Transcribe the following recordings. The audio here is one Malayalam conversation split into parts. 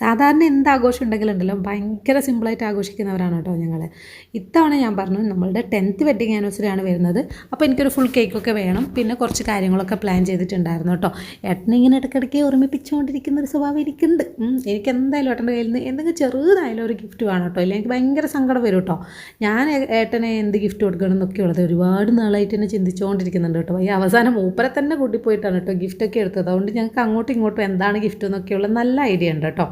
സാധാരണ എന്ത് ആഘോഷം ഉണ്ടെങ്കിലുണ്ടല്ലോ ഭയങ്കര സിമ്പിളായിട്ട് ആഘോഷിക്കുന്നവരാണ് കേട്ടോ ഞങ്ങൾ ഇത്തവണ ഞാൻ പറഞ്ഞു നമ്മളുടെ ടെൻത്ത് വെഡിങ് ആനിവേഴ്സറി ആണ് വരുന്നത്. അപ്പോൾ എനിക്കൊരു ഫുൾ കേക്കൊക്കെ വേണം. പിന്നെ കുറച്ച് കാര്യങ്ങളൊക്കെ പ്ലാൻ ചെയ്തിട്ടുണ്ടായിരുന്നു കേട്ടോ. ഏട്ടനെ ഇങ്ങനെ ഇടയ്ക്കിടയ്ക്ക് ഓർമ്മിപ്പിച്ചുകൊണ്ടിരിക്കുന്ന ഒരു സ്വഭാവം എനിക്കുണ്ട്. എനിക്ക് എന്തായാലും ഏട്ടന്റെ കയ്യിൽ നിന്ന് എന്തെങ്കിലും ചെറുതായാലും ഒരു ഗിഫ്റ്റ് വേണം കേട്ടോ. ഇല്ലെങ്കിൽ എനിക്ക് ഭയങ്കര സങ്കടം വരും കേട്ടോ. ഞാൻ ഏട്ടനെ എന്ത് ഗിഫ്റ്റ് കൊടുക്കണം എന്നൊക്കെ ഉള്ളത് ഒരുപാട് നാളായിട്ട് തന്നെ ചിന്തിച്ചുകൊണ്ടിരിക്കുന്നുണ്ട് കേട്ടോ. ഈ അവസാനം മൂപ്പരെ തന്നെ കൂട്ടിപ്പോയിട്ടാണ് കേട്ടോ ഗിഫ്റ്റൊക്കെ എടുത്തത്. അതുകൊണ്ട് ഞങ്ങൾക്ക് അങ്ങോട്ടും ഇങ്ങോട്ടും എന്താണ് ഗിഫ്റ്റ് എന്നൊക്കെയുള്ള നല്ല ഐഡിയ ഉണ്ട് കേട്ടോ.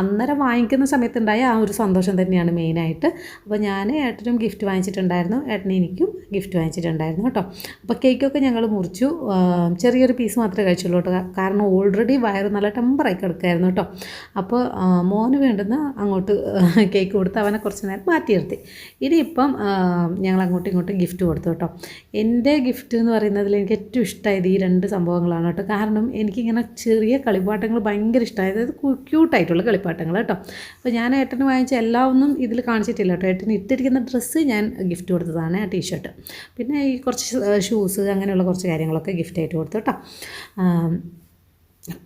അന്നേരം വാങ്ങിക്കുന്ന സമയത്തുണ്ടായ ആ ഒരു സന്തോഷം തന്നെയാണ് മെയിനായിട്ട്. അപ്പോൾ ഞാൻ ഏട്ടനും ഗിഫ്റ്റ് വാങ്ങിച്ചിട്ടുണ്ടായിരുന്നു. ഏട്ടന് എനിക്കും ഗിഫ്റ്റ് വാങ്ങിച്ചിട്ടുണ്ടായിരുന്നു കേട്ടോ. അപ്പോൾ കേക്കൊക്കെ ഞങ്ങൾ മുറിച്ചു. ചെറിയൊരു പീസ് മാത്രമേ കഴിച്ചുള്ളൂ കേട്ടോ. കാരണം ഓൾറെഡി വയറ് നല്ല ടെമ്പറായി കിടക്കായിരുന്നു കേട്ടോ. അപ്പോൾ മോന് വേണ്ടുന്ന അങ്ങോട്ട് കേക്ക് കൊടുത്ത് അവനെ കുറച്ച് നേരം മാറ്റി നിർത്തി. ഇനിയിപ്പം ഞങ്ങൾ അങ്ങോട്ടും ഇങ്ങോട്ടും ഗിഫ്റ്റ് കൊടുത്തു കേട്ടോ. എന്റെ ഗിഫ്റ്റ് എന്ന് പറയുന്നതിൽ എനിക്ക് ഏറ്റവും ഇഷ്ടമായത് ഈ രണ്ട് സംഭവങ്ങളാണ് കേട്ടോ. കാരണം എനിക്കിങ്ങനെ ചെറിയ കളിപ്പാട്ടങ്ങൾ ഭയങ്കര ഇഷ്ടമായത്. അതായത് ക്യൂട്ടായിട്ടുള്ള കളിപ്പാട്ടങ്ങൾ കേട്ടോ. അപ്പോൾ ഞാൻ ഏട്ടന് വാങ്ങിച്ച എല്ലാ ഒന്നും ഇതിൽ കാണിച്ചിട്ടില്ല കേട്ടോ. ഏട്ടന് ഇട്ടിരിക്കുന്ന ഡ്രസ്സ് ഞാൻ ഗിഫ്റ്റ് കൊടുത്തതാണ് ആ ടീഷർട്ട്. പിന്നെ ഈ കുറച്ച് ഷൂസ് അങ്ങനെയുള്ള കുറച്ച് കാര്യങ്ങളൊക്കെ ഗിഫ്റ്റായിട്ട് കൊടുത്തു കേട്ടോ.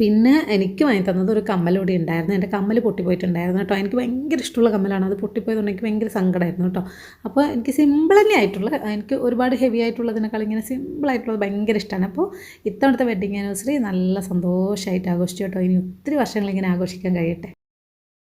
പിന്നെ എനിക്ക് വാങ്ങി തന്നത് ഒരു കമ്മലൂടി ഉണ്ടായിരുന്നു. എന്റെ കമ്മൽ പൊട്ടിപ്പോയിട്ടുണ്ടായിരുന്നു കേട്ടോ. എനിക്ക് ഭയങ്കര ഇഷ്ടമുള്ള കമ്മലാണ്. അത് പൊട്ടിപ്പോയതുകൊണ്ട് എനിക്ക് ഭയങ്കര സങ്കടമായിരുന്നു കേട്ടോ. അപ്പോൾ എനിക്ക് സിമ്പിൾ തന്നെ ആയിട്ടുള്ള എനിക്ക് ഒരുപാട് ഹെവി ആയിട്ടുള്ളതിനേക്കാൾ ഇങ്ങനെ സിമ്പിളായിട്ടുള്ളത് ഭയങ്കര ഇഷ്ടമാണ്. അപ്പോൾ ഇത്തവണത്തെ വെഡിങ് ആനിവേഴ്സറി നല്ല സന്തോഷമായിട്ട് ആഘോഷിച്ചു കേട്ടോ. ഇനി ഒത്തിരി വർഷങ്ങൾ ഇങ്ങനെ ആഘോഷിക്കാൻ കഴിയട്ടെ.